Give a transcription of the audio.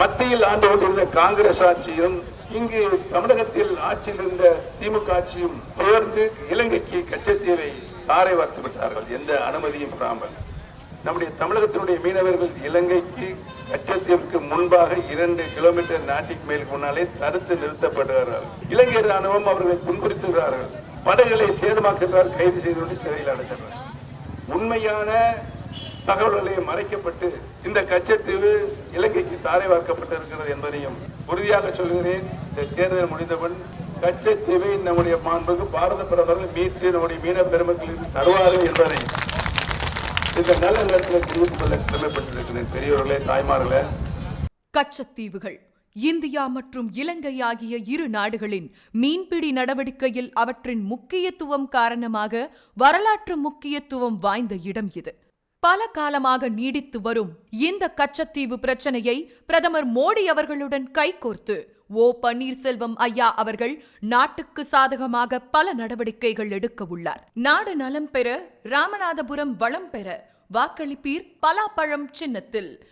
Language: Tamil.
மத்தியில் ஆண்டு கொண்டிருந்த காங்கிரஸ் ஆட்சியும் இங்கு தமிழகத்தில் ஆட்சியில் இருந்த திமுக ஆட்சியும் சேர்ந்து இலங்கைக்கு கச்சத்தீவை தாரை வார்த்து விட்டார்கள் எந்த அனுமதியும் பெறாமல். நம்முடைய தமிழகத்தினுடைய மீனவர்கள் இலங்கைக்கு கச்சத்தீவுக்கு முன்பாக இரண்டு கிலோமீட்டர் நாட்டிக்கு மேல் முன்னாலே தடுத்து நிறுத்தப்படுகிறார்கள். இலங்கை ராணுவம் அவர்களை துன்புறுத்துகிறார்கள். படைகளை சேதமாக்குகிறார் கைது செய்து கொண்டு சிறையில் அடைக்கிறார் உண்மையான தகவல்களே மறைக்கப்பட்டு இந்த கச்சத்தீவு இலங்கைக்கு தாரை வார்க்கப்பட்டிருக்கிறது என்பதையும் உறுதியாக சொல்கிறேன். இந்த தேர்தல் முடிந்தவன் கச்சத்தீவை நம்முடைய மாண்புக்கு பாரத பிரதமர்கள் மீட்டு நம்முடைய மீன பெருமக்களுக்கு தருவார்கள் என்பதை இந்த நல்ல நேரத்தில் தெரிவித்துக் கொள்ள திறமைப்பட்டிருக்கிறேன் பெரியவர்களே தாய்மார்களே. கச்சத்தீவுகள் இந்தியா மற்றும் இலங்கை ஆகிய இரு நாடுகளின் மீன்பிடி நடவடிக்கையில் அவற்றின் முக்கியத்துவம் காரணமாக வரலாற்று முக்கியத்துவம் வாய்ந்த இடம் இது. பல காலமாக நீடித்து வரும் இந்த கச்சத்தீவு பிரச்சனையை பிரதமர் மோடி அவர்களுடன் கைகோர்த்து ஓ பன்னீர்செல்வம் ஐயா அவர்கள் நாட்டுக்கு சாதகமாக பல நடவடிக்கைகள் எடுக்க உள்ளார். நாடு நலம் பெற ராமநாதபுரம் வளம் பெற வாக்களிப்பீர் பலாப்பழம் சின்னத்தில்.